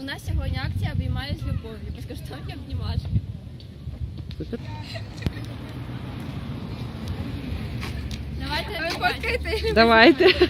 У нас сьогодні акція обіймаю з любов'ю. Безкоштовні обнімашки. Давайте обіймати. Давайте.